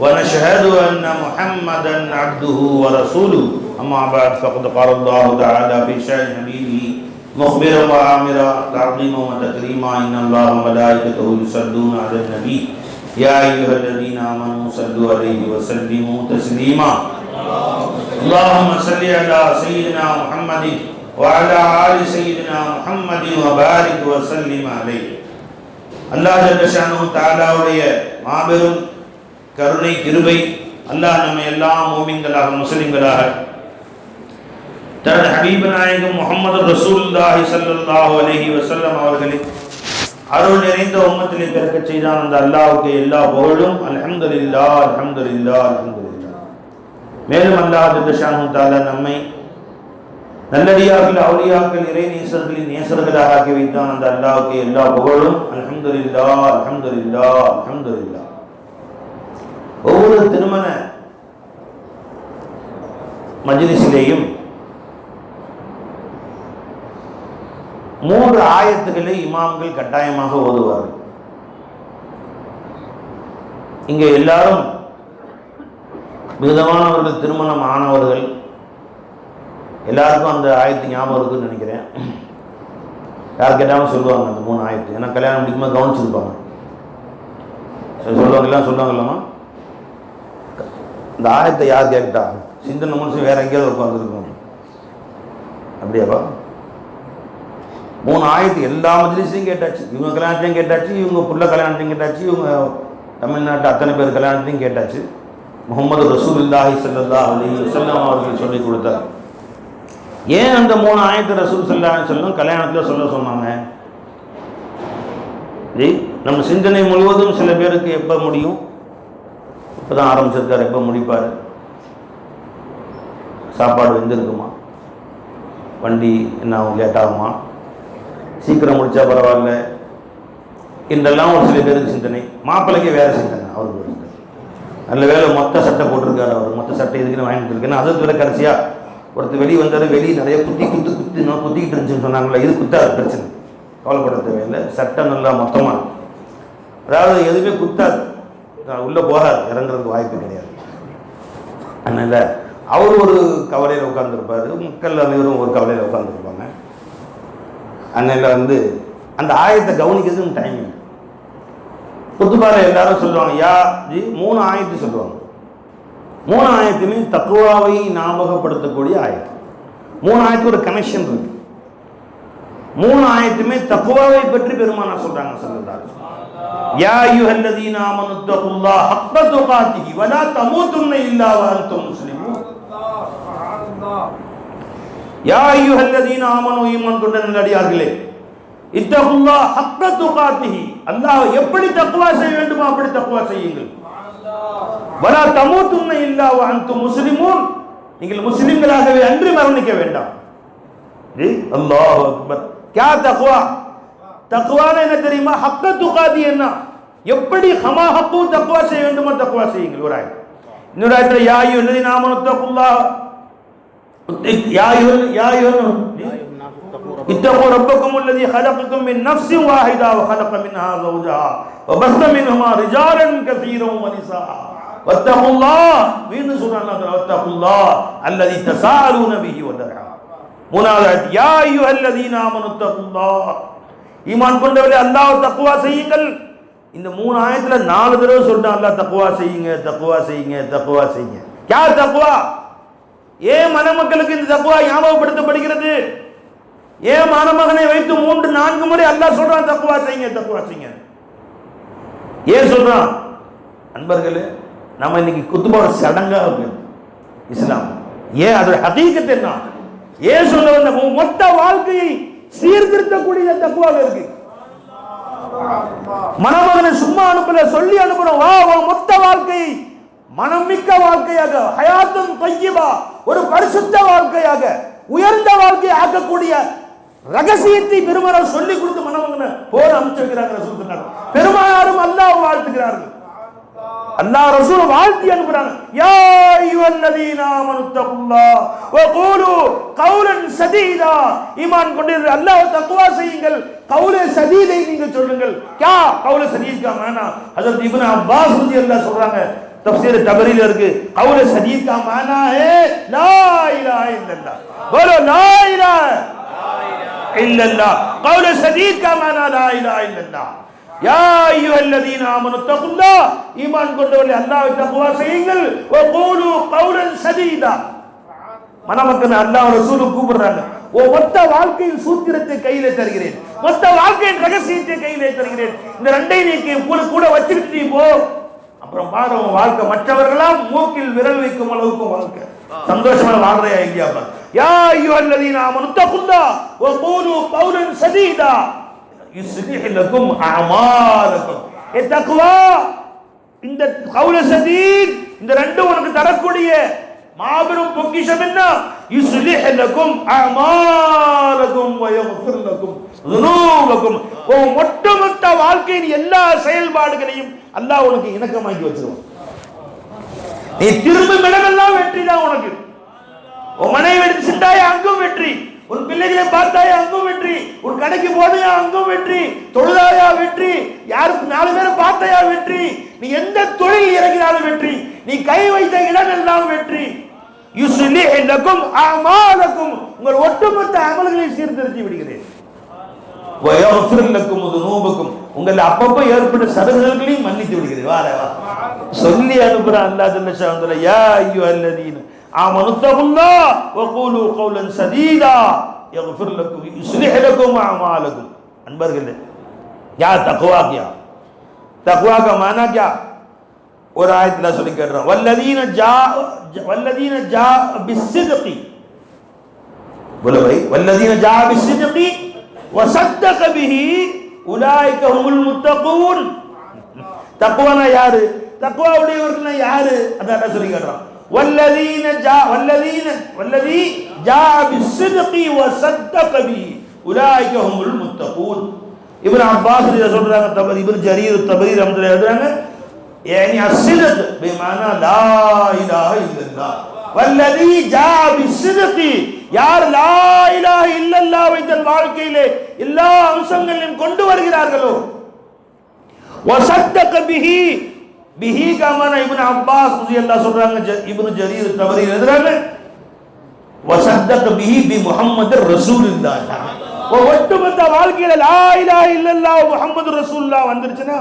ونشهد أن محمدا عبده ورسوله أما بعد فقد قال الله تعالى في شأن حبيبه مخبرا وآمرا تعظيما وتكريما إن الله وملائكته يصلون على النبي يا أيها الذين آمنوا صلوا عليه وسلموا تسليما اللهم صل على سيدنا محمد وعلى آل سيدنا محمد وبارك وسلم عليه அல்லாஹ் ஜல்லஷானு தாலாவுடைய மாபெரும் கருணை கிருபை அல்லாஹ் நம்ம எல்லா மோமின்களாக முஸ்லிம்களாக தனது ஹபீப நாயகம் முகமது ரசூலுல்லாஹி சல்லாஹு அலஹி வசல்லம் அவர்களின் அருள் நிறைந்த உம்மத்திலே பிறக்க செய்தான் அந்த அல்லாவுக்கு எல்லா புகழும். அல்ஹம்துலில்லாஹ் அல்ஹம்துலில்லாஹ் இல்லா மேலும் அல்லாஹ் ஜல்லஷானு தாலா நம்மை நல்லடியார்கள் அவுளியாக்கள் இறை நேசர்களின் நேசர்களாக ஆக்கி வைத்தான் அந்த அல்லாவுக்கு எல்லா புகழும். அல்ஹம்துலில்லாஹ் அல்ஹம்துலில்லாஹ் இல்லா ஒவ்வொரு திருமண மஜிலிசிலேயும் மூன்று ஆயத்துக்களை இமாம்கள் கட்டாயமாக ஓதுவார்கள். இங்கே எல்லாரும் விதமானவர்கள் திருமணம் ஆனவர்கள் எல்லாருக்கும் அந்த ஆயத்து ஞாபகம் இருக்குன்னு நினைக்கிறேன். யார் கேட்டாலும் சொல்லுவாங்க அந்த மூணு ஆயத்து. ஏன்னா கல்யாணம் முடிக்கும்போது கவனிச்சிருப்பாங்க. சரி, சொல்லுவாங்க இல்லாமா இந்த ஆயத்தை யார் கேட்டா சிந்தனை மனுஷன் வேற எங்கேயாவது உட்காந்துருக்கணும் அப்படியாப்பா? மூணு ஆயத்து எல்லா மஜ்லிஸையும் கேட்டாச்சு. இவங்க கல்யாணத்தையும் கேட்டாச்சு இவங்க புள்ள கல்யாணத்தையும் கேட்டாச்சு இவங்க தமிழ்நாட்டு அத்தனை பேர் கல்யாணத்தையும் கேட்டாச்சு. முகமது ரசூல்லாஹி ஸல்லல்லாஹு அலைஹி வஸல்லம் அவர்கள் சொல்லி கொடுத்தார். ஏன் அந்த மூணு ஆயத்து ரசூல் ஸல்லல்லாஹு சொல்லும் கல்யாணத்தில் சொல்ல சொன்னாங்க? நம்ம சிந்தனை முழுவதும் சில பேருக்கு எப்போ முடியும்? இப்போ தான் ஆரம்பிச்சிருக்காரு எப்போ முடிப்பார்? சாப்பாடு வெந்திருக்குமா? வண்டி என்ன ஆகும் கேட்டாகுமா சீக்கிரம் முடிச்சா பரவாயில்ல. என்றெல்லாம் ஒரு சில பேருக்கு சிந்தனை. மாப்பிள்ளைக்கு வேறு சிந்தனை அவருக்கு ஒரு சிந்தனை. நல்ல வேலை மொத்த சட்டை போட்டிருக்காரு அவர். மொத்த சட்டை இதுக்குன்னு வாங்கிட்டு இருக்கேன்னு அதை தவிர கடைசியாக ஒருத்தர் வெளியே வந்தார் வெளியே நிறைய குத்தி குத்து குத்தி நான் குத்திக்கிட்டு இருந்துச்சுன்னு சொன்னாங்களே இது குத்தாது பிரச்சனை. கவலைப்பட தேவையில்லை. சட்டை நல்லா மொத்தமாக அதாவது எதுவுமே குத்தாது. உள்ளே போகாது இறங்குறதுக்கு வாய்ப்பு கிடையாது. அதனால் அவர் ஒரு கவலையில் உட்காந்துருப்பார் மக்கள் அனைவரும் ஒரு கவலையில் உட்காந்துருப்பாங்க அதனால் வந்து அந்த ஆயத்தை கவனிக்கிறதுக்கு டைம் இல்லை குத்துபார எல்லாரும் சொல்லுவாங்க யா ஜி மூணு ஆயத்து சொல்லுவாங்க. மூணு ஆயத்துமே தத்துவாவை ஞாபகப்படுத்தக்கூடிய ஆயத்து. மூணு ஆயத்து ஒரு கனெக்ஷன் இருக்கு. மூணு ஆயத்துமே தக்குவாவை பற்றி பெருமானா சொல்றாங்க يا أيها الذين آمنوا اتقوا الله حق تقاته ولا تموتن إلا وأنتم مسلمون يا أيها الذين آمنوا ஈமான் கொண்ட நல்லடியார்களே இத்தகுல்லாஹ ஹக்க துகாத்திஹி அல்லாஹ் எப்படி தக்வா செய்ய வேண்டுமோ அப்படி தக்வா செய்யுங்கள் வலா தமூதுன்ன இல்லா வ அன்தும் முஸ்லிமூன் நீங்கள் முஸ்லிம்களாகவே அன்று மரணிக்க வேண்டாம் அல்லாஹ் அக்பர் கே தக்வா தக்வானா என்ன தெரியுமா ஹக்க துகாதி என்ன எப்படி ஹமா ஹக்கு தக்வா செய்ய வேண்டுமோ தக்வா செய்யுங்கள் ஒரு ஆயத் இன்னொரு ஆயத்துல யா ஐயோ அல்லதி நாமனு தக்குல்லா யா ஐயோ யா ஐயோ اتقوا ربكم الذي خلقكم من نفس واحدة وخلق منها زوجها وبث منهما رجالا كثيرا ونساء واتقوا الله மீண்டும் சொல்றாங்க واتقوا الله الذي تساءلون به والارحام மூணாவது யா அய்யுஹல்லதீன ஆமனு தகுல்லாஹ் ஈமான் கொண்டவர்களே அல்லாஹ் தக்குவா செய்யுங்கள். இந்த மூணு ஆயத்துல நாலு தடவை சொல்லிட்டான் அல்லாஹ் தக்குவா செய்யுங்க தக்குவா செய்யுங்க தக்குவா செய்யுங்க. யார் தக்குவா ஏன் மணமக்களுக்கு இந்த தக்குவா ஞாபகப்படுத்தப்படுகிறது? ஏன் மணமகனை வைத்து மூன்று நான்கு முறை அல்லாஹ் சொல்றான் தக்குவா செய்யுங்க தக்குவா செய்யுங்க. ஏன் சொல்றான்? அன்பர்களே நம்ம இன்னைக்கு குத்துபாட சடங்கா இருக்கு இஸ்லாம். ஏன்? அதோட ஹதீக்கத்தை என்ன? ஏன் சொல்ல வந்த? மொத்த வாழ்க்கையை சீர்திருத்தக்கூடிய தப்புவாக இருக்கு. மணமகனை சும்மா அனுப்பல சொல்லி அனுப்புறோம் வா உன் மொத்த வாழ்க்கை. மனமிக்க வாழ்க்கையாக ஹயாத்தும் பையபா ஒரு பரிசுத்த வாழ்க்கையாக உயர்ந்த வாழ்க்கையை ஆக்கக்கூடிய ரகசியத்தை பெருமானார் சொல்லி கொடுத்து மனமங்கன போர் அமைச்சு வைக்கிறாங்க பெருமானாரும் அல்லாஹ் வாழ்த்துகிறார்கள். அல்லா ரசூல் வாழ்த்தி அனுப்புறாங்க. யா ஐயுவல்லதீன ஆமனுத்தகுல்லா வ கூலு கவுலன் சதீதா. ஈமான் கொண்டு அல்லாஹ் தக்வா செய்யுங்கள். கவுல சதீதை நீங்க சொல்லுங்கள். யா கவுல சதீத்கா மானா? ஹஜரத் இப்னு அப்பாஸ் ரலியல்லாஹு சொல்றாங்க. தஃப்சீர் தபரில இருக்கு. கவுல சதீத்கா மானா? ஹே லா இலாஹ இல்லல்லாஹ் போலோ லா இலாஹ இல்லல்லாஹ் கவுல சதீத்கா மானா? லா இலாஹ இல்லல்லாஹ் யா அய்யுஹல்லதீன ஆமனு தகுல்லாஹ் ஈமான் கொண்டவர்களே அல்லாஹ்வை தக்வா செய்யுங்கள். வ கூலு கௌலன் சதீதா மணமக்கன் அல்லாஹ் ரசூலு கூப்பிடுறாங்க. ஓ மொத்த வாழ்க்கையின் சூத்திரத்தை கையிலே தருகிறேன். மொத்த வாழ்க்கையின் ரகசியத்தை கையிலே தருகிறேன். இந்த ரெண்டை நீ கூட கூட வச்சுக்கிட்டு நீ போ. அப்புறம் பாரு உன் வாழ்க்கை மற்றவர்களாம் மூக்கில் விரல் வைக்கும் அளவுக்கு வாழ்க்கை. சந்தோஷமா வாழ்றையா இந்தியா யா ஐயோ அல்லதீன ஆமனு தகுல்லாஹ் வ கூலு கௌலன் சதீதா யுஸ்லிஹ் லக்கும் அமாலக்கும் ஏ தக்வா இந்த கௌல சதீத் இந்த ரெண்டும் உனக்கு தரக்கூடிய மாபெரும் பொக்கிஷம் என்ன யுஸ்லிஹ் லக்கும் அமாலக்கும் வ யக்ஃபிர் லக்கும் ذنوبكم உன் ஒட்டுமொத்த வாழ்க்கையின் எல்லா செயல்பாடுகளையும் அல்லாஹ் உனக்கு இணக்கமாக்கி வச்சிருவான் நீ திரும்பும் இடமெல்லாம் வெற்றி தான் உனக்கு உன் மனைவி எடுத்து சிந்தாயா அங்கும் வெற்றி உன் பிள்ளைகளை பார்த்தாயா அங்கும் வெற்றி. உன் கடைக்கு போதையா அங்கும் வெற்றி. தொழுதாயா வெற்றி. யாருக்கு நாலு பேரை பார்த்தாயா வெற்றி. நீ எந்த தொழில் இறங்கினாலும் வெற்றி. நீ கை வைத்த இடம் எல்லாம் வெற்றி. யுஸ்லிஹ் லக்கும் அமாலக்கும். உங்கள் ஒட்டுமொத்த அமல்களை சீர்திருத்தி விடுகிறேன். வயஃபிர் லக்கும் துனூபக்கும் உங்கள் அப்பப்போ ஏற்பட்ட சதகுதல்களையும் மன்னித்து விடுகிறேன். வார வா. சொல்லி அனுப்புறான் அல்லாஹ் ஜல்ல ஷானுல யா ஐயோ அல்லதீன் ஆமனு தகுல்லா வகூலு கௌலன் சதீதா யக்ஃபிர் லக்கும் யுஸ்லிஹ் லக்கும் அமாலக்கும் அன்பர்களே யா தக்வா கியா தக்வா का माना क्या ஒரு ஆயத்துல சொல்லி கேட்றோம் வல்லதீன ஜா வல்லதீன ஜா பிஸ்ஸித்கி बोलो भाई वल्लदीन जा बिस्सिद्क़ी वसद्दक़ बिही उलाइक हुमुल मुत्तक़ून தக்வானா யாரு தக்வா உடையவர்கள்னா யாரு அதான் சொல்லி கேட்றான் வல்லதீன ஜா வல்லதீன வல்லதி ஜா பிஸ்ஸித்கி வசத்தக பிஹி உலாயிக ஹுமுல் முத்தகூன் இப்னு அப்பாஸ் இத சொல்றாங்க தபரி இப்னு ஜரீர் தபரி ரஹ்மத்துல்லாஹி சொல்றாங்க يعني الصدق بمعنى لا اله الا الله والذي جاء بالصدق யார் லா இலாஹ இல்லல்லாஹ்வை தன் வாழ்க்கையிலே எல்லா அம்சங்களையும் கொண்டு வருகிறார்களோ வசத்தக பிஹி பிஹி கமான இப்னு அப்பாஸ் ரலியல்லாஹு சொல்றாங்க ஜ- இப்னு ஜரீர் தபரி எழுதுறாங்க வசத்தக பிஹி பி முஹம்மது ரசூலுல்லாஹ் ஓ ஒட்டுமொத்த வாழ்க்கையில லா இலாஹ இல்லல்லாஹ் முஹம்மது ரசூலுல்லாஹ் வந்துருச்சுன்னா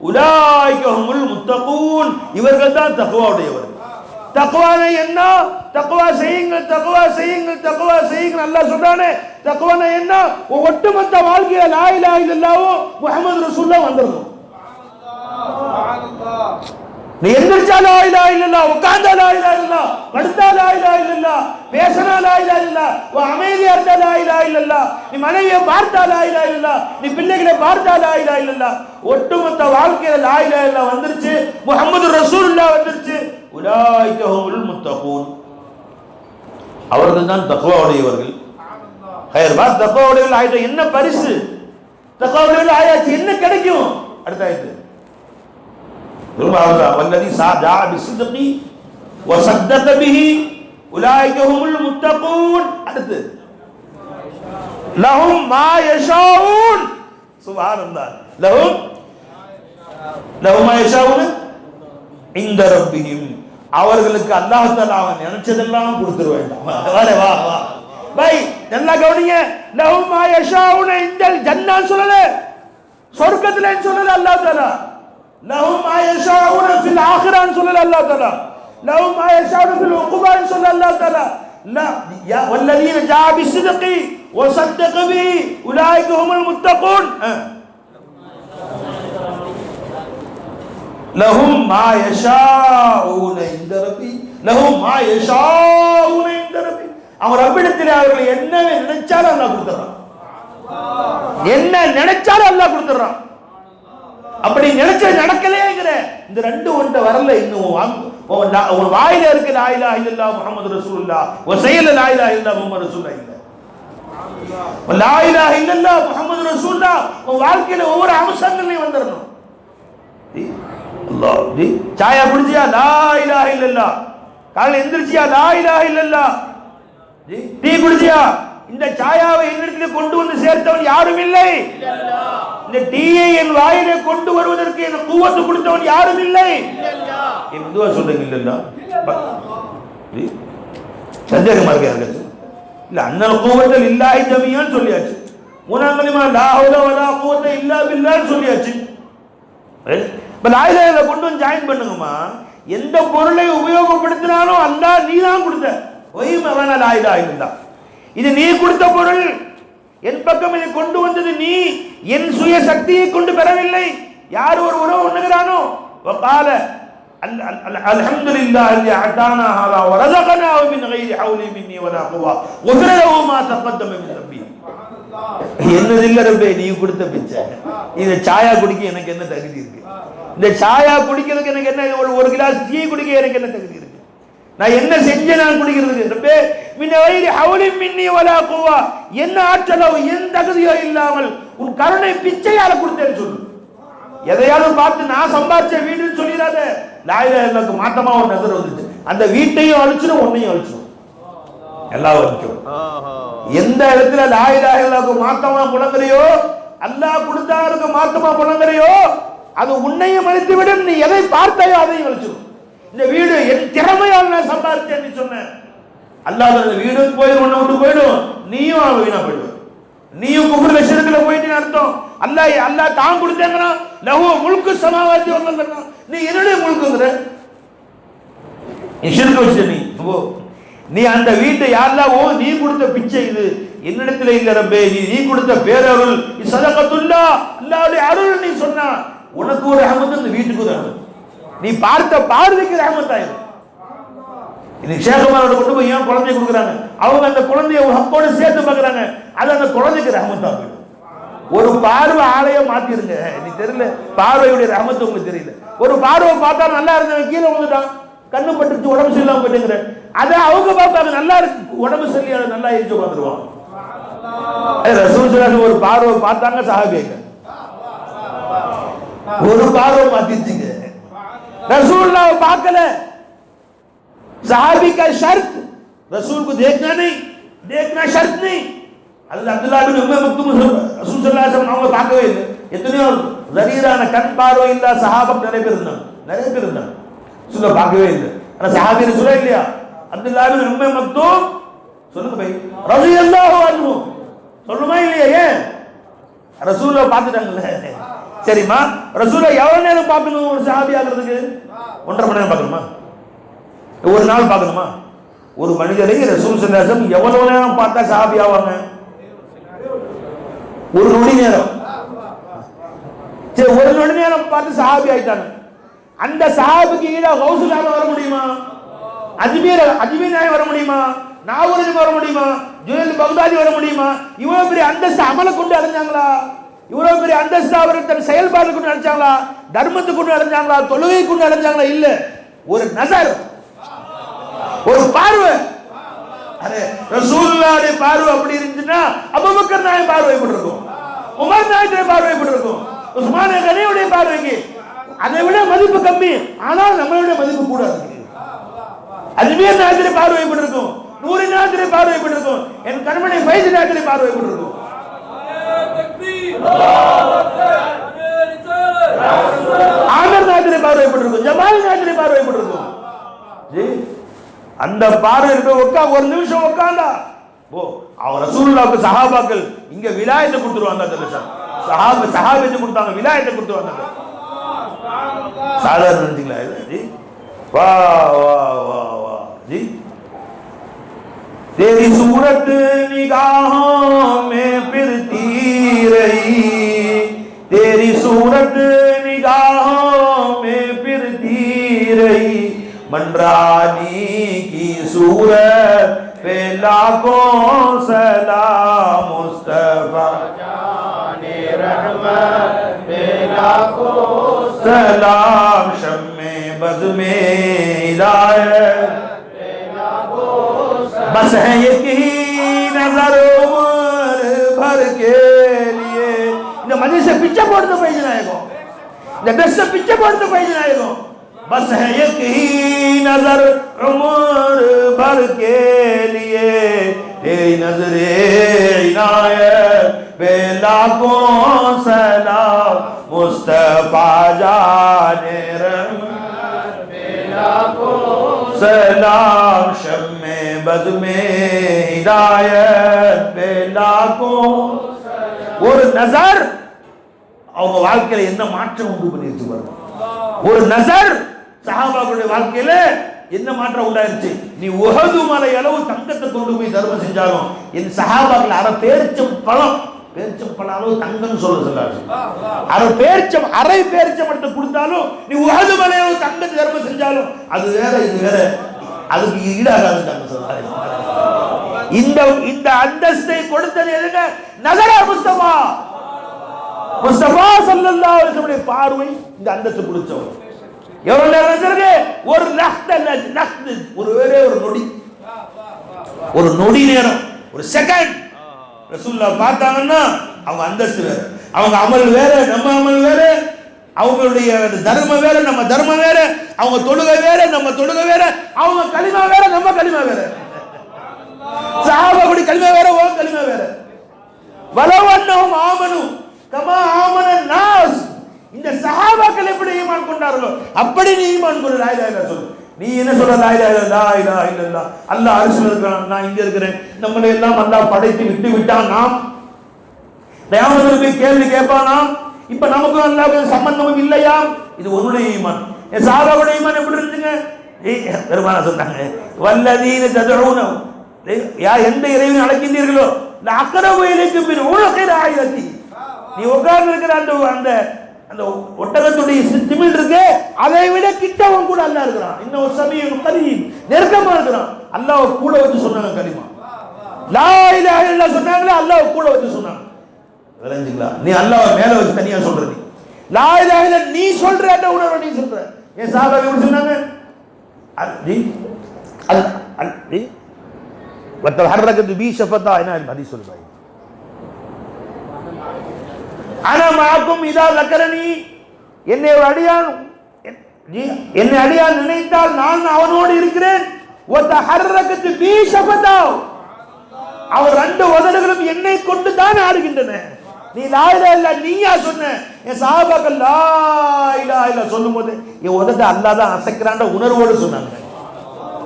உலாய்கஹுமுல் முத்தகூன் இவர்கள் தான் தக்வாவுடையவர்கள் தக்வான என்ன? தக்வா செய்யுங்கள் தக்வா செய்யுங்கள் தக்வா செய்யுங்கள். நல்லா சொல்றானே தக்வான என்ன? ஒட்டுமொத்த வாழ்க்கையில லா இலாஹ இல்லல்லாஹ் முஹம்மது ரசூலுல்லாஹ் வந்துடணும் நீ எந்திரிச்சா லா இலா இல்லல்லா உட்கார்ந்தா லா இலா இல்லல்லா படுத்தா லா இலா இல்லல்லா பேசினா இல்லல்லா உன் அமைதியா இருந்தா லா இல்லல்லா நீ மனைவியை பார்த்தா லாயிலா இலா இல்லல்லா நீ பிள்ளைகளை பார்த்தா லாயிலா இலா இல்லல்லா. ஒட்டுமொத்த வாழ்க்கையில லா இல்லா வந்துருச்சு முஹம்மது ரசூலுல்லாஹ் வந்துருச்சு. உலாய்க முத்தகூன். அவர்கள் தான் தக்வா உடையவர்கள் ஹயர் பாஸ் உடையவர்கள் என்ன பரிசு? தக்வா உடையவர்கள் ஆயாச்சு என்ன கிடைக்கும்? அடுத்த ஆயிட்டு والذي جاء بالصدق وصدق به اولئك هم المتقون அடுத்து لهم ما يشاءون سبحان الله لهم لهم ما يشاءون عند ربهم அவர்களுக்கு அல்லாஹ் தஆலா அவன் நினைச்சதெல்லாம் கொடுத்துட வேண்டாம் வா வா வா பை நல்லா கவனிங்க லஹும் மா யஷாவுன இந்தல் ஜன்னான்னு சொல்லல சொர்க்கத்துல சொல்லல அல்லாஹ் لهم ما يشاءون في الآخرة إن شاء الله تعالى لهم ما يشاءون في العقوبة إن شاء الله تعالى لا يا والذين جاء بالصدق وصدق به أولئك هم المتقون. لهم ما يشاءون عند ربي. لهم ما يشاءون عند ربي. أو அவன் تلا அவர்கள் என்ன நினைச்சாலும் الله கொடுத்துட்றான் என்ன நினைச்சாலும் الله கொடுத்துட்றான் அப்படி நினைச்ச நடக்கலேங்கிற இந்த ரெண்டு ஒன்றை வரல இன்னும். உன் வாயில இருக்கு லா இலாஹ இல்லல்லாஹ் முஹம்மது ரசூலுல்லாஹ். உன் செயல்ல லா இலாஹ இல்லல்லாஹ் முஹம்மது ரசூலுல்லாஹ் இல்ல. உன் லா இலாஹ இல்லல்லாஹ் முஹம்மது ரசூலுல்லாஹ். உன் வாழ்க்கையில ஒவ்வொரு அம்சங்களையும் வந்துடணும் சாயா குடிச்சியா? லா இலாஹ இல்லல்லாஹ். காலையில எந்திரிச்சியா? லா இலாஹ இல்லல்லாஹ். ஜி டீ குடிச்சியா? இந்த சாயாவை என்னிடத்தில் கொண்டு வந்து சேர்த்தவன் யாரும் இல்லை. இந்த டீயை என் வாயிலே கொண்டு வருவதற்கு என் கூவத்து கொடுத்தவன் யாரும் இல்லை. என் மெதுவா சொல்றீங்க இல்லைல்ல சந்தேகமா இருக்கு இல்ல அண்ணன் கூவத்தில் இல்லாய் ஜமியான்னு சொல்லியாச்சு. மூணாங்கலிமா லா ஹவுல வலா கூவத்தை இல்லா பில்லான்னு சொல்லியாச்சு. இப்ப லாயிலாயில கொண்டு வந்து ஜாயின் பண்ணுங்கம்மா. எந்த பொருளை உபயோகப்படுத்தினாலும் அந்த நீ தான் கொடுத்த. ஒய்ம வேணா லாயிலா தான் இது நீ கொடுத்த பொருள் என் பக்கம் இதை கொண்டு வந்தது நீ என் சுய சக்தியை கொண்டு பெறவில்லை யார் ஒரு உறவு உண்ணுகிறானோ وقال ال- ال- ال- الحمد لله الذي اعطانا هذا ورزقنا من غير حول مني ولا قوه غفر له ما تقدم من ذنبه என்னது இல்ல ரப்பே நீ கொடுத்த பிச்சை இந்த சாயா குடிக்க எனக்கு என்ன தகுதி இருக்கு இந்த சாயா குடிக்கிறதுக்கு எனக்கு என்ன ஒரு ஒரு கிளாஸ் டீ குடிக்க எனக்கு என்ன தகுதி இருக்கு நான் என்ன செஞ்சேன் நான் குடிக்கிறதுக்கு ரப்பே மின்ன வயிறு ஹவுலின் மின்னி வலா குவா. என்ன ஆற்றலோ என் தகுதியோ இல்லாமல் உன் கருணை பிச்சையால கொடுத்தேன்னு சொல்லு. எதையாவது பார்த்து நான் சம்பாதிச்ச வீடுன்னு சொல்லிடாத. லாயில எனக்கு மாத்தமா ஒரு நகர் வந்துச்சு அந்த வீட்டையும் அழிச்சிடும் உன்னையும் அழிச்சிடும். எல்லாம் வரைக்கும் எந்த இடத்துல லாயிலாக மாத்தமா புலங்குறியோ அல்லாஹ் கொடுத்தாருக்கு மாத்தமா புலங்குறியோ அது உன்னையும் அழித்து விடும் நீ எதை பார்த்தாயோ அதையும் அழிச்சிடும். இந்த வீடு என் திறமையால் நான் சம்பாதிச்சேன் சொன்னேன் அல்லாத அல்லாஹ் அந்த வீடும் போயிடும் உன்னை விட்டு போயிடும். நீயும் அவன் வீணா போயிடுவ நீயும் குஃபர் லட்சணத்துல போயிட்டு அர்த்தம். அல்லா அல்லா தான் கொடுத்தேங்கன்னா லஹு முழுக்கு சமாவாதி வந்தா நீ என்னுடைய முழுக்குங்கிற நீ ஷிர்க் வச்சு நீ. ஓ நீ அந்த வீட்டை யாரெல்லாம் ஓ நீ கொடுத்த பிச்சை இது. என்னிடத்துல இல்ல ரப்பே நீ நீ கொடுத்த பேரருள். நீ சதகத்துல்லா. அல்லாவுடைய அருள் நீ சொன்னா. உனக்கு ஒரு அகமது இந்த வீட்டுக்கு ஒரு அகமது நீ பார்த்த பார்வைக்கு ரஹமத் ஆயிரும் இது சேகமாரோட கொண்டு போய் ஏன் குழந்தைய கொடுக்குறாங்க? அவங்க அந்த குழந்தைய ஒரு சேர்த்து பார்க்குறாங்க. அது அந்த குழந்தைக்கு ரஹமத்தா போயிடும் ஒரு பார்வை ஆலையை மாத்திருங்க. நீ தெரியல. பார்வையுடைய ரஹமத்து உங்களுக்கு தெரியல. ஒரு பார்வை பார்த்தா நல்லா இருந்தவன் கீழே வந்துட்டான் கண்ணு பட்டுச்சு உடம்பு சரியில்லாம போயிட்டுங்கிற அதை அவங்க பார்ப்பாங்க. நல்லா இருக்கு. உடம்பு சரியில்லாத நல்லா எரிஞ்சு வந்துருவான் ரசூல் ஒரு பார்வை பார்த்தாங்க சஹாபியங்க ஒரு பார்வை மாத்திருச்சுங்க. रसूलुल्लाह பார்க்கல सहाबी का शर्त रसूल को देखना नहीं देखना शर्त नहीं அல்ல அப்துல்லா பின் உம்மே மக்தும் ரசூல் ஸல்லல்லாஹு அலைஹி வஸல்லம் அவங்க பார்க்கவே இல்லை எத்தனையோ ஜரீரான கண் பார்வை இல்ல சஹாபா நிறைய பேர் இருந்தாங்க நிறைய பேர் இருந்தாங்க சொல்ல பார்க்கவே இல்லை ஆனா சஹாபி சொல்ல இல்லையா அப்துல்லா பின் உம்மே மக்தும் சொல்லுங்க பை ரலியல்லாஹு அன்ஹு சொல்லுமா இல்லையா ஏன் ரசூலை பார்த்துட்டாங்கல்ல சரிம்மா ரசூலை எவ்வளவு நேரம் பார்க்கணும் ஒரு சஹாபி ஆகிறதுக்கு? ஒன்றரை மணி நேரம் பார்க்கணுமா? ஒரு நாள் பார்க்கணுமா? ஒரு மனிதரை ரசூல் சந்தேசம் எவ்வளவு நேரம் பார்த்தா சஹாபி ஆவாங்க? ஒரு நொடி நேரம். சரி ஒரு நொடி நேரம் பார்த்து சஹாபி ஆயிட்டாங்க. அந்த சஹாபிக்கு ஈடா கௌசுலாக வர முடியுமா? அஜ்மீர் அஜ்மீர் நாய் வர முடியுமா? நாகூருக்கு வர முடியுமா? ஜுயல் பக்தாதி வர முடியுமா? இவ்வளவு பெரிய அந்தஸ்து அமலை கொண்டு அடைஞ்சாங்களா? இவ்வளவு பெரிய அந்தஸ்து அவர்கள் தன் செயல்பாடு கொண்டு அடைஞ்சாங்களா? தர்மத்தை கொண்டு அடைஞ்சாங்களா? தொழுகை கொண்டு அடைஞ்சாங்களா? இல்ல. ஒரு நசர். ஒரு பார்வை. அரே பார்வை அப்படி இருந்துச்சுன்னா அபுபக்கர் நாய் பார்வை எப்படி இருக்கும்? உமர் நாயுடைய பார்வை எப்படி இருக்கும்? உஸ்மான கனியுடைய பார்வைக்கு அதை விட மதிப்பு கம்மி. ஆனால் நம்மளுடைய மதிப்பு கூட இருக்கு அஜ்மீர் நாயத்திரை பார்வை எப்படி இருக்கும்? நூறு நாயத்திரை பார்வை எப்படி இருக்கும்? என் கண்மணி வயது நாயத்திரை பார்வை எப்படி இருக்கும்? ஆமர் நாயத்திரை பார்வை இருக்கும் ஜமால் நாயத்திரை பார்வை எப்படி இருக்கும் ஜி அந்த பார்வை இருக்க உட்கா ஒரு நிமிஷம் உட்காந்தா ஓ அவர் ரசூலுல்லாவுக்கு சஹாபாக்கள் இங்க விலாயத்தை கொடுத்துருவாங்க அந்த நிமிஷம் சஹாப சஹாபியத்தை கொடுத்தாங்க விலாயத்தை கொடுத்துருவாங்க சாதாரண நினைச்சிங்களா இது? ஜி? வா வா வா வா ஜி? तेरी सूरत निगाहों में फिरती रही। तेरी सूरत निगाहों में फिरती रही। मनरानी की सूरत पे लाखों सलाम मुस्तफ़ा। सलाम शम्मे बज में हिदायत। بس ہے یہی نظر عمر بھر کے لیے۔ இந்த மனுஷ பிச்சை போடுறது பயிலாயிரும் இந்த ட்ரெஸ் பிச்சை போடுறது பயிலாயிரும் بس ہے یکی نظر عمر بھر کے لیے۔ تیری نظر عنایت بے لاکھوں سلام مصطفیٰ جانے رحمت۔ بے لاکھوں سلام شم बद में हिदायत बेलाखों ஒரு நசர் அவங்க வாழ்க்கையில என்ன மாற்றம் உண்டு பண்ணிருச்சு பாருங்க ஒரு நசர் சஹாபாக்களுடைய வாழ்க்கையில என்ன மாற்றம் உண்டாயிருச்சு நீ உகது மலை அளவு தங்கத்தை கொண்டு போய் தர்மம் செஞ்சாலும் என் சஹாபாக்கள் அரை பேரிச்சம் பழம் பேரிச்சம் பழம் அளவு தங்கம்னு சொல்ல சொல்லாரு அரை பேரிச்சம் அரை பேரிச்சம் எடுத்து கொடுத்தாலும் நீ உகது மலை அளவு தங்கத்தை தர்மம் செஞ்சாலும் அது வேற இது வேற அதுக்கு ஈடாகாதுன்னு சொல்றாரு இந்த இந்த அந்தஸ்தை கொடுத்தது எதுங்க? நகர முஸ்தபா. முஸ்தபா ஸல்லல்லாஹு அலைஹி பார்வை இந்த அந்தஸ்து கொடுத்தவர் எவ்வளவு நேரம் வச்சிருக்கு? ஒரு நஷ்ட லஹ்து ஒரு வேறே ஒரு நொடி. ஒரு நொடி நேரம். ஒரு செகண்ட் ரசூல்லா பார்த்தாங்கன்னா அவங்க அந்தஸ்து வேற. அவங்க அமல் வேற நம்ம அமல் வேற. அவங்களுடைய தர்மம் வேற நம்ம தர்மம் வேற அவங்க தொழுக வேற நம்ம தொழுக வேற அவங்க களிமா வேற நம்ம களிமா வேற சஹாபாவுடைய களிமா வேற ஓ களிமா வேற வலவண்ணம் ஆமனு கமா ஆமன நாஸ். இந்த சஹாபாக்கள் எப்படி ஈமான் கொண்டார்களோ அப்படி நீ ஈமான் கொண்டு லா இலாஹ சொல்லு. நீ என்ன சொல்ற? லா இலாஹ இல்லல்லாஹ் லா இலாஹ அல்லாஹ் இருக்கிறான் நான் இங்க இருக்கிறேன். நம்மளை எல்லாம் அல்லாஹ் படைத்து விட்டு விட்டான் நாம். தயாமத்தில் கேள்வி கேட்பானாம் நாம் இப்ப நமக்கும் அல்லாஹ் சம்பந்தமும் இல்லையா? இது உன்னுடைய ஈமான். என் சாதாவுடைய ஈமான் எப்படி இருந்துங்க ஏய், பெருமானா சொன்னாங்க வல்லதீன ததூன யா எந்த இறைவனை அழைக்கின்றீர்களோ? இந்த அக்கறை வயலுக்கு பின் உலகிற ஆயிரத்தி. நீ உட்கார்ந்து இருக்கிற அந்த அந்த அந்த ஒட்டகத்துடைய சி- இருக்கு அதை விட கிட்டவன் கூட அல்லா இருக்கிறான். இன்னும் சமயம் கரீம் நெருக்கமா இருக்கிறான். அல்லாஹ் கூட வச்சு சொன்னாங்க கரிமா லா இலாஹ சொன்னாங்களே அல்லாஹ் கூட வச்சு சொன்னாங்க. விளைஞ்சுங்களா? நீ அல்லாவை மேல வச்சு தனியா சொல்ற நீ லாயிலாக நீ சொல்ற உணர்வு நீ சொல்ற. ஏன் சாபாவை எப்படி சொன்னாங்க? வத்தல் பி ஷஃபத்தா. என்ன பதி சொல்றாய் ஆனா மாக்கும் இதா லக்கரணி என்னை ஒரு அடியான் என்னை அடியான் நினைத்தால் நான் அவனோடு இருக்கிறேன். அவர் ரெண்டு உதடுகளும் என்னை கொண்டு தான் ஆடுகின்றன. நீ லாயிலா இல்ல நீயா சொன்ன. என் சாபாக்கள் லாயிலா இல்ல சொல்லும் போது என் உதட்ட அல்லா தான் அசைக்கிறான்ற உணர்வோடு சொன்னாங்க.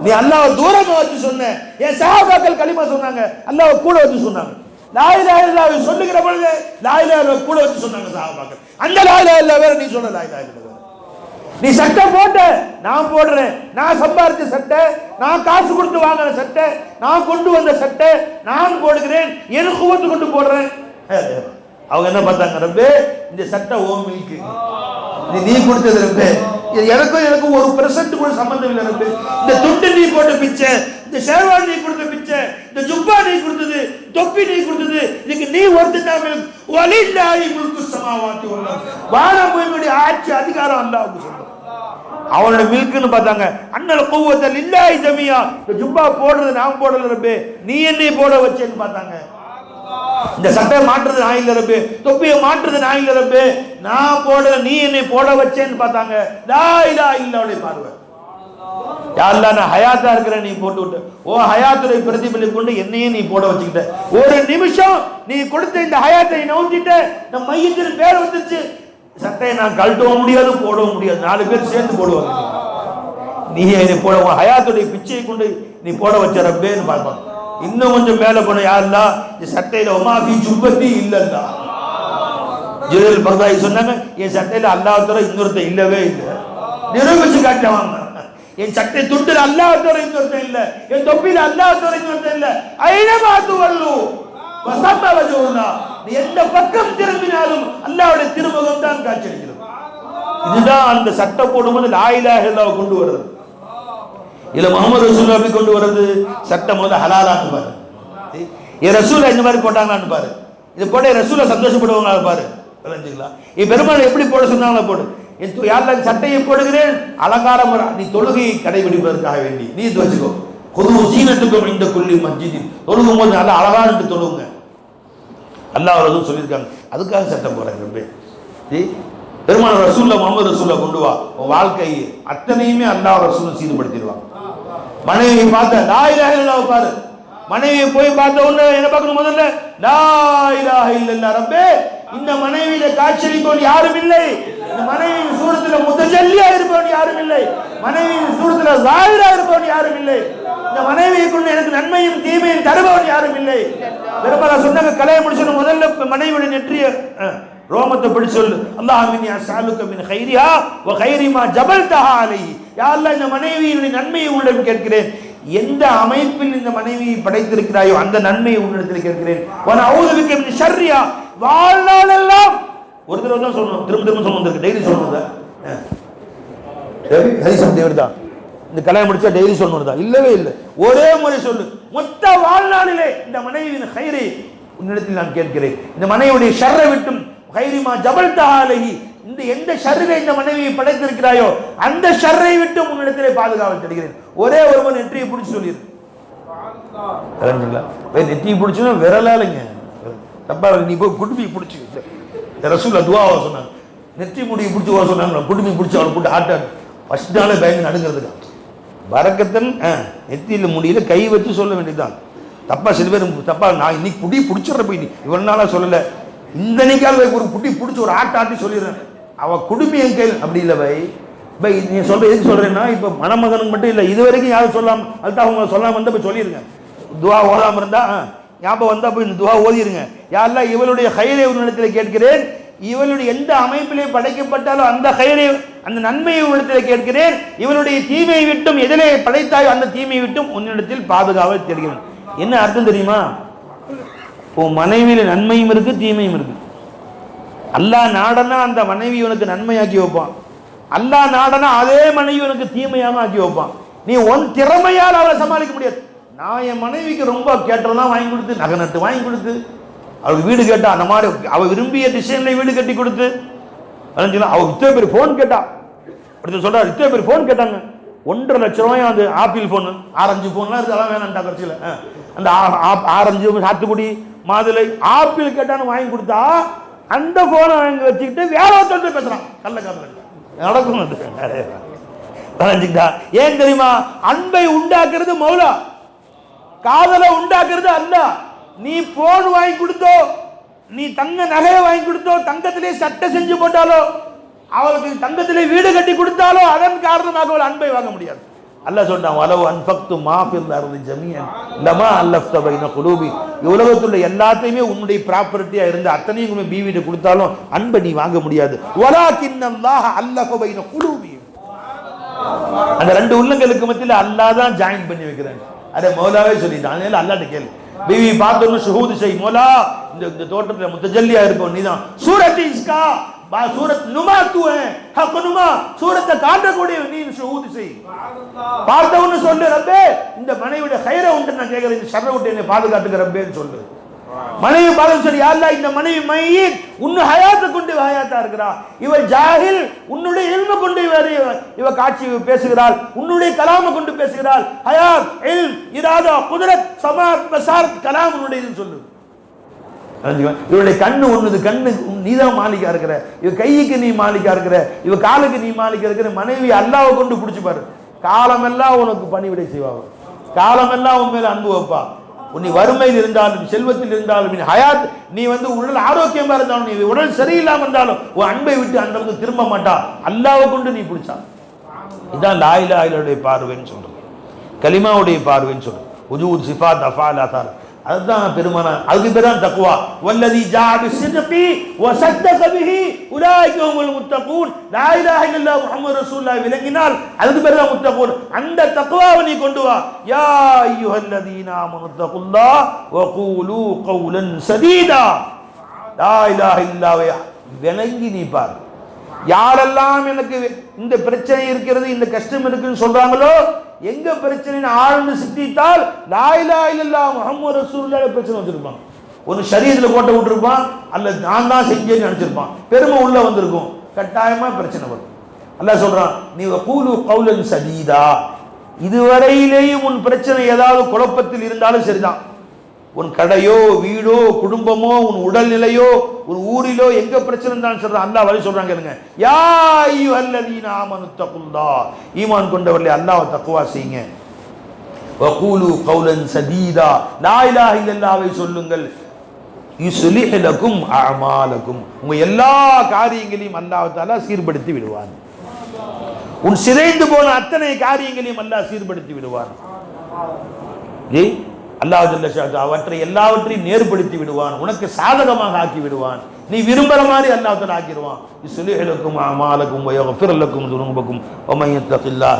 நீ அல்லாஹ் தூரமா வச்சு சொன்ன. என் சாபாக்கள் களிமா சொன்னாங்க. அல்லாஹ் கூட வச்சு சொன்னாங்க. லாயிலா இல்லா சொல்லுகிற பொழுது லாயிலா இல்ல கூட வச்சு சொன்னாங்க சாபாக்கள் அந்த லாயிலா இல்ல வேற நீ சொன்ன லாயிலா இல்ல நீ சட்டை போட்ட நான் போடுறேன். நான் சம்பாதிச்ச சட்டை நான் காசு கொடுத்து வாங்கின சட்டை நான் கொண்டு வந்த சட்டை நான் போடுகிறேன். என் குவத்து கொண்டு போடுறேன். அவங்க என்ன பார்த்தாங்க ரப்பே இந்த சட்டை ஓ மில்க்கு. நீ கொடுத்தது ரப்பே. இது எனக்கும் எனக்கும் ஒரு பெர்சன்ட் கூட சம்பந்தம் இல்லை ரப்பே. இந்த துண்டு நீ போட்ட பிச்சை இந்த ஷேர்வான் நீ கொடுத்த பிச்சை இந்த ஜுப்பா நீ கொடுத்தது தொப்பி நீ கொடுத்தது இதுக்கு நீ ஒருத்தர் வலில்லாஹி முழுக்கு சமாவாத்தி வல்லம் பூமியுடைய ஆட்சி அதிகாரம் அல்லாவுக்கு சொல்லும் அவனோட மில்க்குன்னு பார்த்தாங்க அண்ணல கூவத்தல் இல்லாய் ஜமியா. இந்த ஜுப்பா போடுறது நான் போடல ரப்பே. நீ என்னை போட வச்சேன்னு பார்த்தாங்க. இந்த சட்டையை மாற்றுறது நான் இல்லை ரப்பே. தொப்பியை மாற்றுறது நான் இல்லை ரப்பே. நான் போடல நீ என்னை போட வச்சேன்னு பார்த்தாங்க. லா இல்லா இல்லவுடைய பார்வை. யாரெல்லாம் நான் ஹயாத்தா இருக்கிற நீ போட்டு விட்டு. ஓ ஹயாத்துடைய பிரதிபலி கொண்டு என்னையும் நீ போட வச்சுக்கிட்ட. ஒரு நிமிஷம் நீ கொடுத்த இந்த ஹயாத்தை நோக்கிட்ட இந்த மையத்தில் பேர் வந்துருச்சு. சட்டையை நான் கழட்டவும் முடியாது போடவும் முடியாது. நாலு பேர் சேர்ந்து போடுவாங்க. நீ என்னை போட உன் ஹயாத்துடைய பிச்சையை கொண்டு நீ போட வச்ச ரப்பேன்னு பார்ப்பான் இன்னும் கொஞ்சம் மேல போன யாருல்லா இந்த சட்டையில ஒமாபி ஜுப்பத்தி இல்லல்லா. ஜெயல் பர்தாய் சொன்னாங்க என் சட்டையில அல்லாஹ் இன்னொருத்தன் இல்லவே இல்லை. நிரூபிச்சு காட்டுவாங்க. என் சட்டை துண்டில் அல்லாஹ் துறை இன்னொருத்தன் இல்ல. என் தொப்பில அல்லாஹ் தவிர இன்னொருத்தன் இல்ல. ஐனமா துவல்லு வசத்த வஜுல்லா நீ எந்த பக்கம் திரும்பினாலும் அல்லாஹ்வுடைய திருமுகம் தான் காட்சியளிக்கிறது இதுதான் அந்த சட்டை போடும்போது லாயிலாக இலாஹ கொண்டு வருது இல்ல முகமது ரசூல் அப்படி கொண்டு வர்றது? சட்டம் முதல்ல ஹலாலான்னு பாரு. என் ரசூலை இந்த மாதிரி போட்டாங்களான்னு பாரு. இது போட என் ரசூலை சந்தோஷப்படுவாங்களா பாரு. விளைஞ்சுங்களா என் பெருமாள் எப்படி போட சொன்னாங்களா போடு. என் து- சட்டையை போடுகிறேன்? அலங்காரம் நீ தொழுகையை கடைபிடிப்பதற்காக வேண்டி. நீ இது வச்சுக்கோ. குது சீனத்துக்கும் இந்த கொல்லி மஸ்ஜிதில் தொழுகும் போது நல்லா அழகான்ட்டு தொழுவுங்க அல்லாஹ் அவர்களும் சொல்லியிருக்காங்க. அதுக்காக சட்டம் போடுறேன் ரொம்ப பெருமான ரசூல்ல முகமது ரசூல்ல கொண்டு வா. உன் வாழ்க்கையை அத்தனையுமே அல்லாஹ் ரசூலும் சீர்படுத்திடுவாங்க மனைவி பார்த்த லா இலாஹ பாரு. மனைவியை போய் பார்த்த உடனே என்ன பார்க்கணும் முதல்ல? லா இலாஹ ரப்பே. இந்த மனைவியில காட்சியளிப்பவன் யாரும் இல்லை. இந்த மனைவியின் சூரத்துல முதஜல்லியா இருப்பவன் யாரும் இல்லை. மனைவியின் சூரத்துல ஜாயிரா இருப்பவன் யாரும் இல்லை. இந்த மனைவியை எனக்கு நன்மையும் தீமையும் தருபவன் யாரும் இல்லை. பெரும்பாலும் சொன்னாங்க கலையை முடிச்சு முதல்ல மனைவியோட நெற்றிய ரோமத்தை பிடிச்சு சொல்லு. அல்லாஹ் மின் அஸ்அலுக மின் கைரிஹா வ கைரி மா ஜபல்தஹா அலைஹி. யா அல்லாஹ் இந்த மனைவியினுடைய நன்மையை உள்ளிடம் கேட்கிறேன். எந்த அமைப்பில் இந்த மனைவியை படைத்திருக்கிறாயோ அந்த நன்மையை உன்னிடத்தில் கேட்கிறேன். வ நஊது பிக மின் வாழ்நாளெல்லாம் ஒரு தடவை தான் சொல்லணும். திரும்ப திரும்ப சொல்லணும். இருக்கு டெய்லி சொல்லணும் இதை. ஹரிசம் தேவர் தான். இந்த கல்யாணம் முடிச்சா டெய்லி சொல்லணும் தான் இல்லவே இல்லை. ஒரே முறை சொல்லு. மொத்த வாழ்நாளிலே இந்த மனைவியின் கயிறை உன்னிடத்தில் நான் கேட்கிறேன். இந்த மனைவியுடைய ஷர்ரை விட்டும் கைரிமா ஜபல் தஹாலகி இந்த எந்த ஷர்ரிலே இந்த மனைவியை படைத்திருக்கிறாயோ அந்த ஷர்ரை விட்டு உன்னிடத்திலே பாதுகாவல் தருகிறேன் ஒரே ஒருவன் நெற்றியை பிடிச்சி சொல்லிடு. போய் நெற்றியை பிடிச்சுன்னா விரலாலுங்க தப்பா நீ போய் குடுமி பிடிச்சி. ரசூல் துவாவா சொன்னாங்க. நெற்றி முடியை பிடிச்சி வர சொன்னாங்க. குடுமி பிடிச்சி அவளை போட்டு ஆட்ட ஃபஸ்ட் நாளே பயந்து நடுங்கிறதுக்கு. வரக்கத்தன் நெத்தியில் முடியல கை வச்சு சொல்ல வேண்டியதுதான். தப்பா சில பேர் தப்பா நான் இன்னைக்கு புடி பிடிச்சிடுற போய் இவ்வளோ நாளாக சொல்லலை. இந்த நிக்கால ஒரு குட்டி பிடிச்சி ஒரு ஆட்ட ஆட்டி சொல்லிடுறேன். அவ குடுமி என் கையில். அப்படி இல்லை பை. பை நீ சொல்ற எதுக்கு சொல்றேன்னா இப்போ மணமகனுக்கு மட்டும் இல்லை இது வரைக்கும் யாரும் சொல்லாம அதுதான் அவங்க சொல்லாம வந்து போய் சொல்லிடுங்க துவா ஓதாம இருந்தா ஞாபகம் வந்தா போய் இந்த துவா ஓதிருங்க. யாரெல்லாம் இவளுடைய கயிறை உன்னிடத்தில் கேட்கிறேன் இவளுடைய எந்த அமைப்பிலே படைக்கப்பட்டாலும் அந்த ஹைரே அந்த நன்மையை உன்னிடத்தில் கேட்கிறேன் இவளுடைய தீமையை விட்டும் எதிலே படைத்தாயோ அந்த தீமையை விட்டும் உன்னிடத்தில் பாதுகாவல் தெரிகிறேன் என்ன அர்த்தம் தெரியுமா? உன் மனைவியில் நன்மையும் இருக்கு தீமையும் இருக்குது அல்லா நாடனா அந்த மனைவி உனக்கு நன்மையாக்கி வைப்பான். அல்லா நாடனா அதே மனைவி உனக்கு தீமையாக ஆக்கி வைப்பான். நீ உன் திறமையால் அவளை சமாளிக்க முடியாது. நான் என் மனைவிக்கு ரொம்ப கேட்டதெல்லாம் வாங்கி கொடுத்து நகை நட்டு வாங்கி கொடுத்து அவளுக்கு வீடு கேட்டா அந்த மாதிரி அவள் விரும்பிய டிசைன்ல வீடு கட்டி கொடுத்து அதான் அவள் இத்தனை பேர் ஃபோன் கேட்டா. ஒருத்தர் சொல்றாரு இத்தனை பேர் ஃபோன் கேட்டாங்க. ஒன்றரை லட்ச ரூபாயும் அந்த ஆப்பிள் ஃபோனு ஆரஞ்சு ஃபோன்லாம் இருக்கு அதெல்லாம் வேணாம்டா கடைசியில். அந்த ஆ- ஆரஞ்சு சாத்துக்குடி மாதுளை ஆப்பிள் கேட்டான்னு வாங்கி கொடுத்தா அந்த ஃபோனை வாங்கி வச்சுக்கிட்டு வேற ஒருத்தர் பேசுறான். கள்ள காதல் நடக்கும் அது. ஏன் தெரியுமா? அன்பை உண்டாக்குறது மௌலா. காதலை உண்டாக்குறது அல்ல. நீ போன் வாங்கி கொடுத்தோ நீ தங்க நகையை வாங்கி கொடுத்தோ தங்கத்திலே சட்டை செஞ்சு போட்டாலோ அவளுக்கு தங்கத்திலே வீடு கட்டி கொடுத்தாலோ அதன் காரணமாக அவள் அன்பை வாங்க முடியாது. அல்லாஹ் சொன்னான் வலவு அன்பக்து மாஃபில் அருது ஜமியன் லமா அல்லஃப்த பைன குலூபி. உலகத்துள்ள எல்லாத்தையுமே உன்னுடைய ப்ராப்பர்ட்டியா இருந்து அத்தனையும் உன்னை பீவிட்டு கொடுத்தாலும் அன்பை நீ வாங்க முடியாது. வலாக்கின்னல்லாஹ அல்லஃப பைன குலூபி. அந்த ரெண்டு உள்ளங்களுக்கு மத்தியில அல்லாஹ் தான் ஜாயின் பண்ணி வைக்கிறேன். அதை மௌலாவே சொல்லிட்டான். அதனால அல்லாட்ட கேள். பிவி பார்த்தோன்னு சுகூது செய் மோலா இந்த இந்த தோட்டத்துல முத்தஜல்லியா இருக்கும் நீதான். சூரத் இஸ்கா. சூரத் நுமா தூ ஹே ஹக் நுமா சூரத்தை காட்டக்கூடிய நீ ஷுஹூது செய். பார்த்தவன்னு சொல்லு ரப்பே இந்த மனைவியோட கயிறை உண்டு நான் கேட்கிறேன் இந்த ஷர்ரை விட்டு என்னை பாதுகாத்துக்க ரப்பேன்னு சொல்லு. மனைவி பாதம் சொல்லி யாருலா இந்த மனைவி மையீத் உன்னு ஹயாத்தை கொண்டு ஹயாத்தா இருக்கிறா. இவ ஜாஹில் உன்னுடைய இல்ம கொண்டு இவ இவ காட்சி பேசுகிறாள். உன்னுடைய கலாம கொண்டு பேசுகிறாள். ஹயாத் இல்ம் இராதா குதிரத் சமாத் பசாரத் கலாம் உன்னுடையதுன்னு சொல்லு. இவருடைய கண்ணு ஒண்ணுது கண்ணு நீதான் மாலிக்கா இருக்கிற. இவ கைக்கு நீ மாலிக்கா இருக்கிற. இவ காலுக்கு நீ மாலிக்கா இருக்கிற. மனைவி அல்லாவை கொண்டு பிடிச்சி பாரு. காலமெல்லாம் உனக்கு பணிவிடை செய்வாங்க காலமெல்லாம் உன் மேல அன்பு வைப்பா உன் நீ வறுமையில் இருந்தாலும் செல்வத்தில் இருந்தாலும் நீ ஹயாத் நீ வந்து உடல் ஆரோக்கியமா இருந்தாலும் நீ உடல் சரியில்லாம இருந்தாலும் உன் அன்பை விட்டு அந்த அளவுக்கு திரும்ப மாட்டா அல்லாவை கொண்டு நீ பிடிச்சா இதான் லாயிலா ஆயிலுடைய பார்வைன்னு சொல்றது கலிமாவுடைய பார்வைன்னு சொல்றது உஜூத் சிஃபாத் அஃபால் அசார் அதுதான் பெருமான அதுக்கு பேர் தான் தக்குவா. வல்லதி ஜாபி சிதகி வசத்தக பிஹி உலாயிக ஹுமுல் முத்தகூன். லா இலாஹ இல்லல்லாஹ் முஹம்மது ரசூலுல்லாஹ் விளங்கினால் அதுக்கு பேர் தான் முத்தகூன். அந்த தக்வாவை நீ கொண்டு வா. யா அய்யுஹல்லதீன ஆமனு தகுல்லாஹ் வ கூலு கௌலன் சதீதா. லா இலாஹ இல்லாஹ் விளங்கி நீ பார். யாரெல்லாம் எனக்கு இந்த பிரச்சனை இருக்கிறது இந்த கஷ்டம் இருக்குன்னு சொல்றாங்களோ எங்க பிரச்சனை ஆழ்ந்து சித்தித்தால் லாயிலா இல்லா முகமது ரசூலுல்லாஹ் பிரச்சனை வச்சிருப்பான் ஒரு சரீரத்தில் கோட்டை விட்டுருப்பான் அல்ல நான் தான் செஞ்சேன்னு நினைச்சிருப்பான். பெருமை உள்ள வந்திருக்கும். கட்டாயமா பிரச்சனை வரும். அல்ல சொல்றான் நீ கூலு கவுலன் சதீதா. இதுவரையிலேயும் உன் பிரச்சனை ஏதாவது குழப்பத்தில் இருந்தாலும் சரிதான். உன் கடையோ வீடோ குடும்பமோ உன் உடல்நிலையோ உன் ஊரிலோ எங்க பிரச்சனை இருந்தாலும் சொல்றான் அல்லாஹ் வழி சொல்றாங்க இருங்க யா ஐயுஹல்லதீன ஆமனு தகுந்தா ஈமான் கொண்டவர்களே அல்லாவை தக்குவா செய்யுங்க. வகூலு கௌலன் சதீதா. லா இல்லல்லாவை சொல்லுங்கள். யுஸ்லிஹ் லக்கும் அமாலக்கும் உங்க எல்லா காரியங்களையும் அல்லாஹ் சீர்படுத்தி விடுவான். உன் சிதைந்து போன அத்தனை காரியங்களையும் அல்லாஹ் சீர்படுத்தி விடுவான். ஏய் அல்லாஹ் அவற்றை எல்லாவற்றையும் நேர்படுத்தி விடுவான். உனக்கு சாதகமாக ஆக்கி விடுவான். நீ விரும்புற மாதிரி அல்லாஹ் ஆக்கிடுவான் இஸ்லிஹலுக்கும் அமாலக்கும் ஃபிரலுக்கும் துரும்பக்கும் ஒமையத்தகில்லா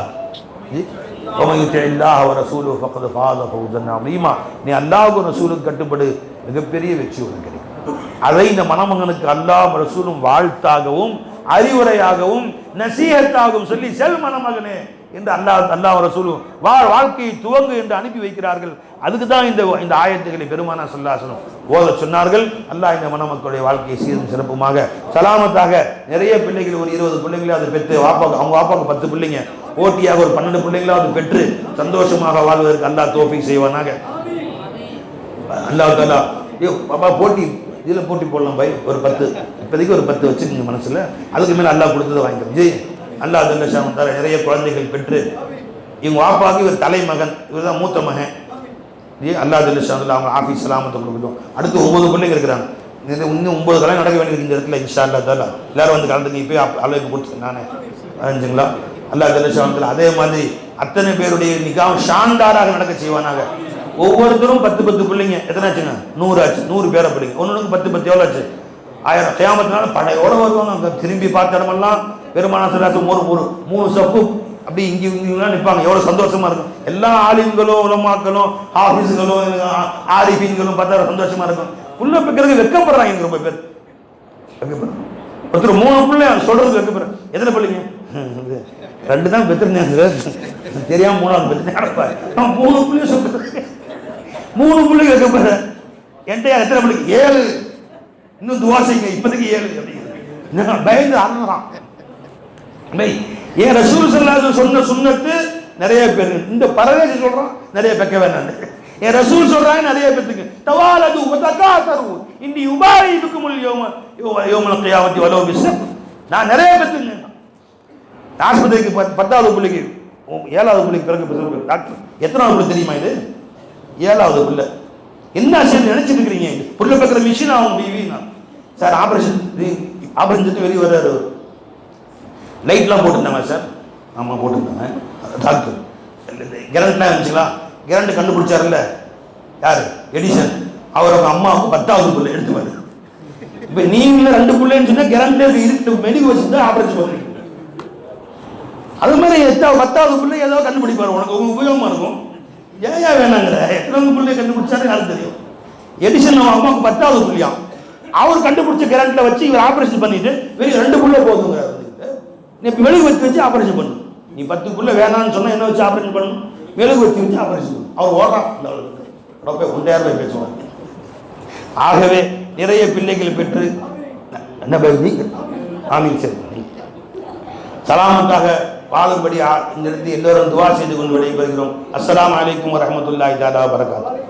நீ அல்லாஹுக்கு ரசூலுக்கு கட்டுப்படு. மிகப்பெரிய வெற்றி உனக்கு கிடைக்கும். அதை இந்த மணமகனுக்கு அல்லாஹ் ரசூலும் வாழ்த்தாகவும் அறிவுரையாகவும் நசீகத்தாகவும் சொல்லி செல் மணமகனே. என்று அல்லாஹ் அல்லாஹ் ரசூலும் வாழ் வாழ்க்கையை துவங்கு என்று அனுப்பி வைக்கிறார்கள். அதுக்கு தான் இந்த இந்த ஆயத்துக்களை பெருமானா சொல்லாசனம் ஓத சொன்னார்கள். அல்லாஹ் இந்த மணமக்களுடைய வாழ்க்கையை சீரும் சிறப்புமாக சலாமத்தாக நிறைய பிள்ளைகள் ஒரு இருபது பிள்ளைங்களாவது பெற்று வாப்பாக்கு அவங்க வாப்பாக்கு பத்து பிள்ளைங்க போட்டியாக ஒரு பன்னெண்டு பிள்ளைங்களாவது பெற்று சந்தோஷமாக வாழ்வதற்கு அல்லாஹ் தோஃபி செய்வானாக. அல்லாஹ் தாலா பாப்பா போட்டி இதில் போட்டி போடலாம் பை ஒரு பத்து இப்போதைக்கு ஒரு பத்து வச்சுக்கோங்க மனசில். அதுக்கு மேலே அல்லாஹ் கொடுத்ததை வாங்கிக்கிறோம் ஜெய். அல்லா தல்லஷாமன் தர நிறைய குழந்தைகள் பெற்று இவங்க வாப்பாக்கு இவர் தலைமகன் இவர் தான் மூத்த மகன். ஜெய் அல்லாஹ் அவங்க ஆஃபீஸ் சலாமத்தை கொடுக்கட்டும். அடுத்து ஒன்பது பிள்ளைங்க இருக்கிறாங்க. இது இன்னும் ஒன்பது கல்யாணம் நடக்க வேண்டியிருக்கு இந்த இடத்துல இன்ஷா அல்லா தாலா. எல்லாரும் வந்து கலந்து நீ போய் அளவுக்கு கொடுத்துருக்கேன் நானே. அறிஞ்சுங்களா அல்லா தல்லஷாமத்தில் அதே மாதிரி அத்தனை பேருடைய நிகாம் ஷாண்டாராக நடக்க செய்வானாக. ஒவ்வொருத்தரும் பத்து பத்து பிள்ளைங்க. எத்தனை ஆச்சுங்க? நூறு ஆச்சு. நூறு பேரை பிள்ளைங்க. ஒன்று பத்து பத்து எவ்வளோ ஆச்சு? ஆயிரம். கியாமத்தினால படையோட வருவாங்க. அங்கே திரும்பி பார்த்த இடமெல்லாம் பெருமான சராசம் ஒரு ஒரு மூணு சப்பு. அப்படி இங்கே இங்கெல்லாம் நிற்பாங்க எவ்வளோ சந்தோஷமா இருக்கும். எல்லா ஆலிம்களும் உலமாக்களும் ஆஃபீஸுகளும் ஆரிஃபீன்களும் பார்த்தா சந்தோஷமா இருக்கும். புள்ள பிக்கிறதுக்கு வெக்கப்படுறாங்க இங்க ரொம்ப பேர். வெக்கப்படுறாங்க. ஒருத்தர் மூணு பிள்ளை சொல்றதுக்கு வெக்கப்படுறேன் எத்தனை பிள்ளைங்க ரெண்டு தான் பெற்றிருந்தாங்க தெரியாம மூணாவது பெற்றிருந்தேன் மூணு பிள்ளைய சொல்றேன் மூணு பிள்ளைங்க வைக்கப்படுறேன். என்கிட்ட எத்தனை பிள்ளைங்க ஏழு. இன்னும் துவாசைங்க செய்யுங்க. இப்போதைக்கு ஏழு அப்படிங்கிறது பயந்து அறந்துறான் ஏன் ரசூல் சல்லாஹு சொன்ன சுண்ணத்து நிறைய பேர் இந்த பரதேசி சொல்றான் நிறைய பெக்க வேணாம் என் ரசூல் சொல்றாங்க நிறைய பேத்துக்கு தவாலது உபதகாசரு இன்னி உபாரிதுக்கும் யோம யோமல கியாமத்தி வலோ பிஸ் நான் நிறைய பேத்துக்கு ஆஸ்பத்திரிக்கு பத்தாவது பிள்ளைக்கு உம், ஏழாவது பிள்ளைக்கு பிறகு பிறகு டாக்டர் எத்தனாவது பிள்ளை தெரியுமா இது? ஏழாவது பிள்ளை. என்ன சரி நினைச்சிட்டு இருக்கிறீங்க? புள்ள பக்கிற மிஷின் ஆகும் பிவி நான் சார் ஆபரேஷன் ஆபரேஷன் வெளியே வர்றாரு லைட்லாம் போட்டிருந்தாங்க சார்? ஆமாம் போட்டிருந்தாங்க. டாக்டர். கரண்ட்லாம் இருந்துச்சுங்களா? கரண்ட் கண்டுபிடிச்சாருல்ல? யார்? எடிசன் அவர் அவங்க அம்மாவுக்கு பத்தாவது பிள்ளை எடுத்துவார் இப்போ நீங்களே ரெண்டு பிள்ளைன்னு சொன்னால் கரண்ட் இருக்கு. மெடிக்கு வச்சு தான் ஆபரேஷன் பண்ணுறீங்க அது மாதிரி எத்தாவது பத்தாவது பிள்ளை ஏதோ கண்டுபிடிப்பாரு. உனக்கு உங்களுக்கு உபயோகமாக இருக்கும். ஏன் ஏன் வேணாங்கிற? எத்தனாவது பிள்ளை கண்டுபிடிச்சாரு யாரும் தெரியும்? எடிசன் அவன் அம்மாவுக்கு பத்தாவது பிள்ளையாம் அவர் கண்டுபிடிச்ச கரண்ட்ல வச்சு இவர் ஆப்ரேஷன் பண்ணிட்டு வெறும் ரெண்டு பிள்ளை போதுங்கிறார். நீ மெழுகு வச்சு வச்சு ஆப்ரேஷன் பண்ணு. நீ பத்துக்குள்ளே வேணாம்னு சொன்னால் என்ன வச்சு ஆப்ரேஷன் பண்ணணும்? மெழுகு வச்சு வச்சு ஆப்ரேஷன் பண்ணு. அவர் ஓடுறான். இந்த ஆளுக்கு. ரொம்ப ஒன்றையாயிரம் ரூபாய் பேசுவாங்க ஆகவே நிறைய பிள்ளைகள் பெற்று என்ன பேசி நீங்க? ஆமீன் சரி. சலாமத்தாக வாழும்படி இந்த இங்கிருந்து எல்லோரும் துவா செய்து கொண்டு விடைபெறுகிறோம். அஸ்லாம் அலைக்கும் வரஹ்மத்துல்லாஹி தாலா வரகாத்து